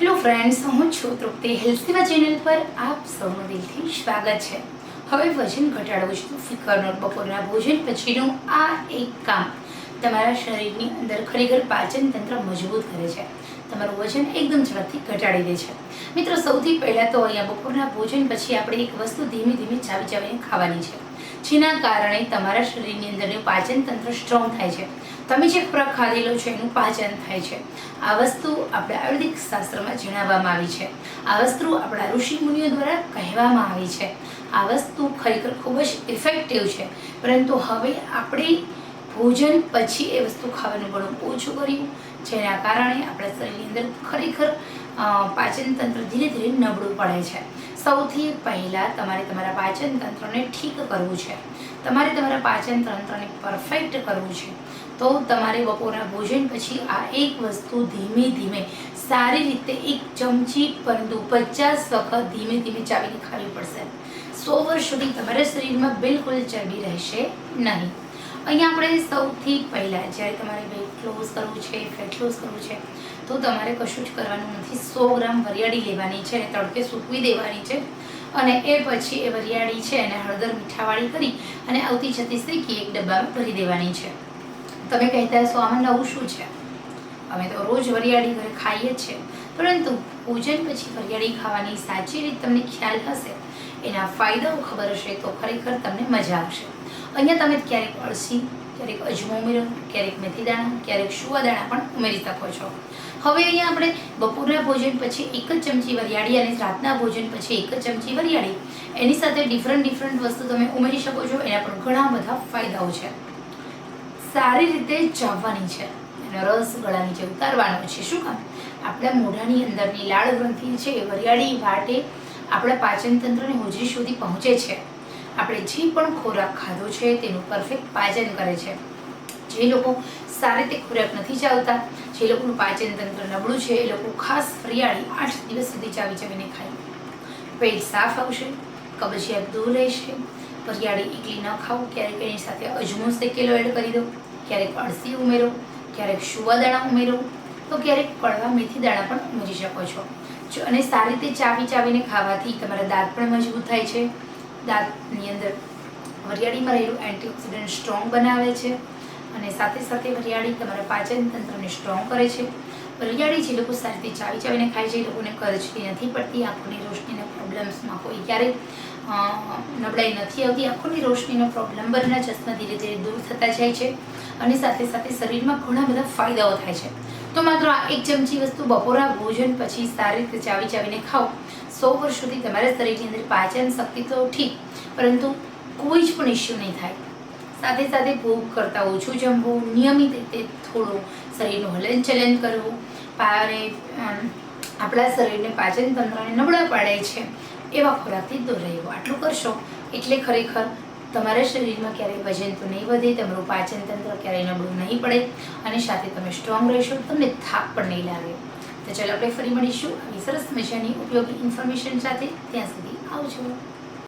Hello friends, હું છું તૃપ્તિ હેલ્થીવા channel પર આપ સૌનું દિલથી સ્વાગત છે. હવે વજન ઘટાડવું છે તો ફિકરનો બપોરના ભોજન પછીનું આ એક કામ. તમારા શરીરની અંદર ખરેખર પાચન તંત્ર મજબૂત કરે છે. તમારું વજન એકદમ ઝડપથી ઘટાડી દે છે. મિત્રો, સૌથી પહેલાં તો અહીંયા બપોરના ભોજન પછી આપણે એક વસ્તુ ધીમે ધીમે ચાવી ચાવીને ખાવાની છે. જેના કારણે તમારા શરીરની અંદરનું પાચન તંત્ર સ્ટ્રોંગ થાય છે. તમે જે ખોરાક ખાધેલો છે એનું પાચન થાય છે. આ વસ્તુ આપણે આયુર્વેદિક શાસ્ત્રમાં જણાવવામાં આવી છે. આ વસ્તુ આપણા ઋષિ મુનિઓ દ્વારા કહેવામાં આવી છે. આ વસ્તુ ખરેખર ખૂબ જ ઇફેક્ટિવ છે. પરંતુ હવે આપણે ભોજન પછી એ વસ્તુ ખાવાનું પણ ઓછું કર્યું જેના કારણે આપણા શરીરની અંદર ખરેખર પાચન તંત્ર ધીરે ધીરે નબળું પડે છે. સૌથી પહેલાં તમારે તમારા પાચન તંત્રને ઠીક કરવું છે. તમારે તમારા પાચન તંત્રને પરફેક્ટ કરવું છે. તો તમારે બપોરના ભોજન પછી આ એક વસ્તુ ધીમે ધીમે, સારી રીતે એક ચમચી પરંતુ પચાસ વખત ધીમે ધીમે ચાવીને ખાવી પડશે. સો વર્ષ સુધી તમારા શરીરમાં બિલકુલ ચરબી રહેશે નહીં. અહીંયા આપણે સૌથી પહેલાં જ્યારે તમારે વેટ ક્લોઝ કરવું છે ફેટ ક્લોઝ કરવું છે, તો તમારે કશું જ કરવાનું નથી. સો ગ્રામ વરિયાળી લેવાની છે અને તડકે સૂકવી દેવાની છે. અને એ પછી એ વરિયાળી છે એને હળદર મીઠાવાળી કરી અને આવતી જતી શેકી એક ડબ્બામાં ભરી દેવાની છે. તમે કહેતા હશો, આમાં નવું શું છે? અમે તો રોજ વરિયાળી ઘરે ખાઈએ જ છે. પરંતુ પૂજન પછી વરિયાળી ખાવાની સાચી રીત તમને ખ્યાલ હશે. એના ફાયદાઓ ખબર હશે તો ખરેખર તમને મજા આવશે. અહીંયા તમે ક્યારેક અળસી, ક્યારેક અજમો ઉમેરો ક્યારેક મેથી દાણા ક્યારેક શુવા દાણા પણ ઉમેરી શકો છો. હવે અહીંયા આપણે બપોરના ભોજન પછી એક જ ચમચી વરિયાળી અને રાતના ભોજન પછી એક જ ચમચી વરિયાળી. એની સાથે ડિફરન્ટ ડિફરન્ટ વસ્તુ તમે ઉમેરી શકો છો. એના પણ ઘણા બધા ફાયદાઓ છે. સારી રીતે ચાવવાની છે. એનો રસ ગળાની નીચે ઉતારવાનો છે. શું કામ? આપણા મોઢાની અંદરની લાળ ગ્રંથિ છે એ વરિયાળી વાટે આપણા પાચનતંત્રને હોજરી સુધી પહોંચે છે. આપણે જે પણ ખોરાક ખાધો છે તેનું પરફેક્ટ પાચન કરે છે. જે લોકો સારી રીતે ખોરાક નથી ચાવતા જે લોકોનું પાચન તંત્ર નબળું છે, એ લોકો ખાસ ફરિયાળી આઠ દિવસ સુધી ચાવી ચાવીને ખાય. પેટ સાફ આવશે, કબજિયાત દૂર રહેશે, ફરિયાળી એકલી ન ખાઓ, ક્યારેક એની સાથે અજમો શેકેલો એડ કરી દો, ક્યારેક અળસી ઉમેરો, ક્યારેક શુવા દાણા ઉમેરો, તો ક્યારેક કડવા મેથી દાણા પણ ઉમેરી શકો છો. અને સારી રીતે ચાવી ચાવીને ખાવાથી તમારા દાંત પણ મજબૂત થાય છે દાંતની અંદર વરિયાળીમાં રહેલું એન્ટીઓક્સિડન્ટ સ્ટ્રોંગ બનાવે છે અને સાથે સાથે વરિયાળી તમારા પાચન તંત્રને સ્ટ્રોંગ કરે છે. વરિયાળી જે લોકો સારી રીતે ચાવી ચાવીને ખાય છે એ લોકોને કરચલી નથી પડતી, આંખોની રોશનીના પ્રોબ્લેમ્સમાં કોઈ ક્યારેય નબળાઈ નથી આવતી, આંખોની રોશનીનો પ્રોબ્લેમ બરના ચશ્મા ધીરે ધીરે દૂર થતા જાય છે અને સાથે સાથે શરીરમાં ઘણા બધા ફાયદાઓ થાય છે. તો માત્ર આ એક ચમચી વસ્તુ બપોરા ભોજન પછી સારી રીતે ચાવી ચાવીને ખાઓ. સો વર્ષ સુધી તમારા શરીરની અંદર પાચન શક્તિ તો ઠીક, પરંતુ કોઈ જ પણ ઇસ્યુ નહીં થાય. સાથે સાથે ભોગ કરતાં ઓછું જમવું, નિયમિત રીતે થોડું શરીરનું હલનચલન કરવું પારે આપણા શરીરને પાચન તંત્રને નબળા પાડે છે, એવા ખોરાકથી દૂર રહેવું. આટલું કરશો એટલે ખરેખર તમારા શરીરમાં ક્યારેય વજન તો નહીં વધે, તમારું પાચન તંત્ર ક્યારેય નબળું નહીં પડે અને સાથે તમે સ્ટ્રોંગ રહેશો, તમને થાક પણ નહીં લાગે. તો ચાલો આપણે ફરી મળીશું. આવી સરસ મજાની ઉપયોગી ઇન્ફોર્મેશન સાથે ત્યાં સુધી આવજો.